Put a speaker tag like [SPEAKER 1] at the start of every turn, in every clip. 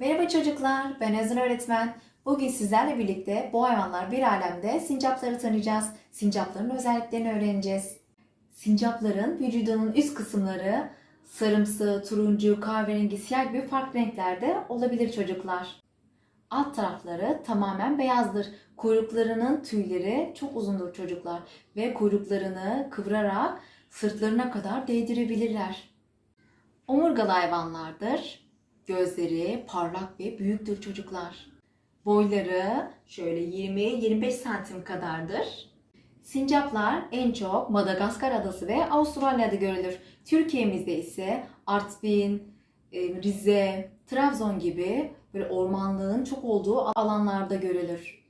[SPEAKER 1] Merhaba çocuklar, ben Özün Öğretmen. Bugün sizlerle birlikte bu hayvanlar bir alemde sincapları tanıyacağız. Sincapların özelliklerini öğreneceğiz. Sincapların vücudunun üst kısımları sarımsı, turuncu, kahverengi, siyah gibi farklı renklerde olabilir çocuklar. Alt tarafları tamamen beyazdır. Kuyruklarının tüyleri çok uzundur çocuklar ve kuyruklarını kıvırarak sırtlarına kadar değdirebilirler. Omurgalı hayvanlardır. Gözleri parlak ve büyüktür çocuklar. Boyları şöyle 20-25 santim kadardır. Sincaplar en çok Madagaskar adası ve Avustralya'da görülür. Türkiye'mizde ise Artvin, e, Rize, Trabzon gibi böyle ormanlığın çok olduğu alanlarda görülür.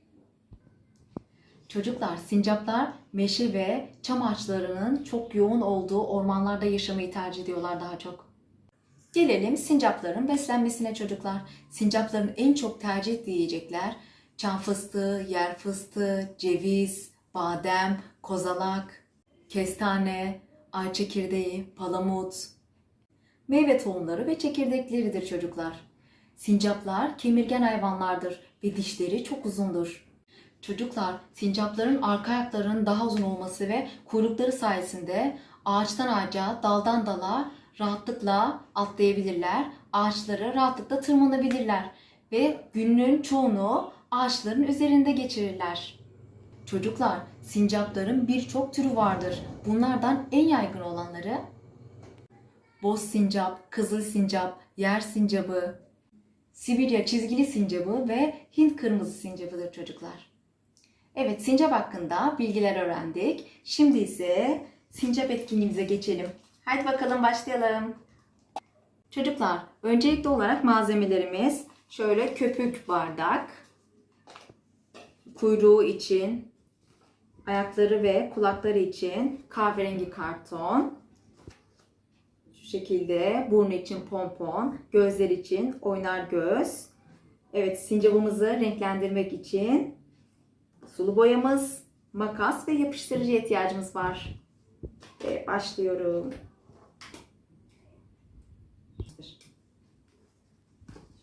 [SPEAKER 1] Çocuklar, sincaplar meşe ve çam ağaçlarının çok yoğun olduğu ormanlarda yaşamayı tercih ediyorlar daha çok. Gelelim sincapların beslenmesine çocuklar. Sincapların en çok tercih ettiği yiyecekler çam fıstığı, yer fıstığı, ceviz, badem, kozalak, kestane, ay çekirdeği, palamut, meyve tohumları ve çekirdekleridir çocuklar. Sincaplar kemirgen hayvanlardır ve dişleri çok uzundur. Çocuklar, sincapların arka ayaklarının daha uzun olması ve kuyrukları sayesinde ağaçtan ağaca, daldan dala rahatlıkla atlayabilirler. Ağaçlara rahatlıkla tırmanabilirler ve günün çoğunu ağaçların üzerinde geçirirler. Çocuklar, sincapların birçok türü vardır. Bunlardan en yaygın olanları boz sincap, kızıl sincap, yer sincabı, Sibirya çizgili sincabı ve Hint kırmızı sincabıdır çocuklar. Evet, sincap hakkında bilgiler öğrendik. Şimdi ise sincap etkinliğimize geçelim. Haydi bakalım başlayalım. Çocuklar, öncelikli olarak malzemelerimiz şöyle köpük bardak, kuyruğu için, ayakları ve kulakları için kahverengi karton, şu şekilde burnu için pompon, gözler için oynar göz. Evet, sincabımızı renklendirmek için sulu boyamız, makas ve yapıştırıcı ihtiyacımız var. Ve başlıyorum.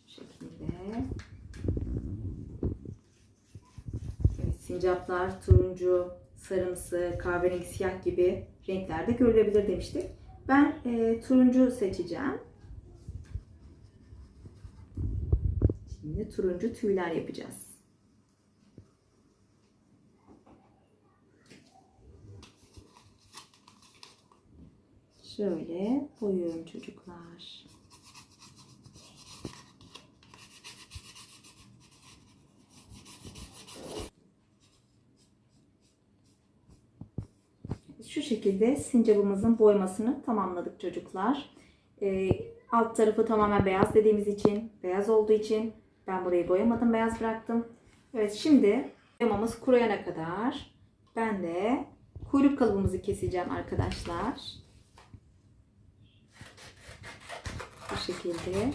[SPEAKER 1] Şu şekilde. Evet, sincaplar turuncu, sarımsı, kahverengi, siyah gibi renklerde görülebilir demiştik. Ben e, turuncu seçeceğim. Şimdi turuncu tüyler yapacağız. Şöyle boyuyorum çocuklar. Şu şekilde sincabımızın boyamasını tamamladık çocuklar. Ee, alt tarafı tamamen beyaz dediğimiz için, beyaz olduğu için ben burayı boyamadım, beyaz bıraktım. Evet şimdi boyamamız kuruyana kadar ben de kuyruk kalıbımızı keseceğim arkadaşlar. Bu şekilde.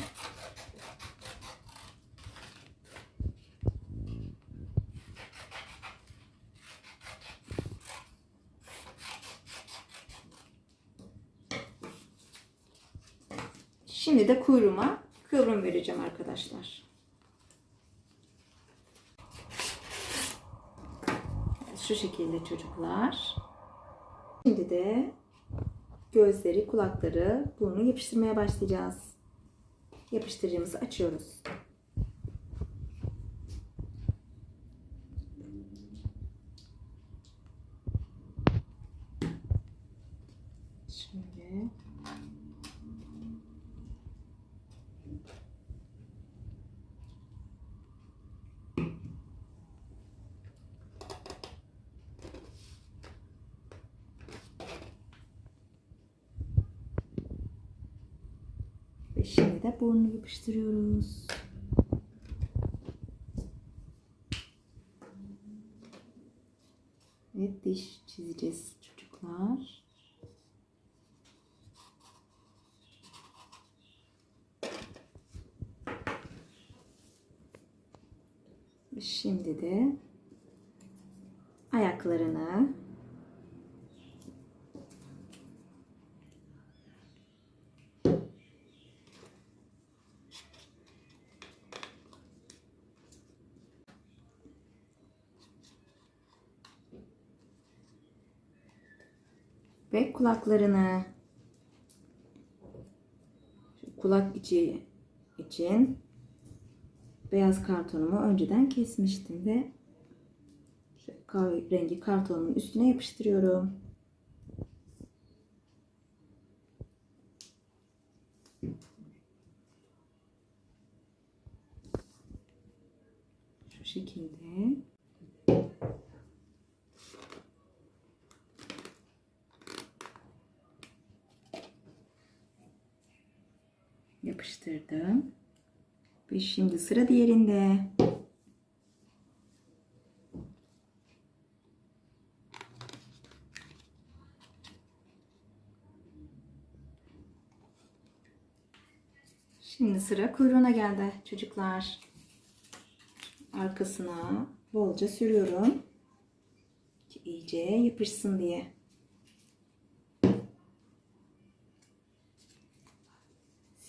[SPEAKER 1] Şimdi de kuyruğuma kıvrım vereceğim arkadaşlar. Şu şekilde çocuklar. Şimdi de gözleri, kulakları, burnu yapıştırmaya başlayacağız. Yapıştırıcımızı açıyoruz. Şöyle. Ve şimdi de burnu yapıştırıyoruz. Ve diş çizeceğiz çocuklar. Şimdi de ayaklarını ve kulaklarını. Kulak içi için beyaz kartonumu önceden kesmiştim ve kahverengi kartonumun üstüne yapıştırıyorum. Şu şekilde. Yapıştırdım. Ve şimdi sıra diğerinde. Şimdi sıra kuyruğuna geldi çocuklar. Arkasına bolca sürüyorum. İyice yapışsın diye.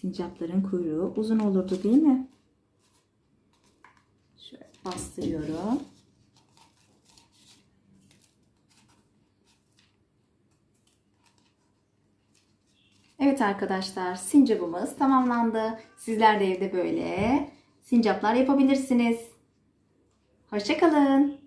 [SPEAKER 1] Sincapların kuyruğu uzun olurdu değil mi? Şöyle bastırıyorum. Evet arkadaşlar sincapımız tamamlandı. Sizler de evde böyle sincaplar yapabilirsiniz. Hoşçakalın.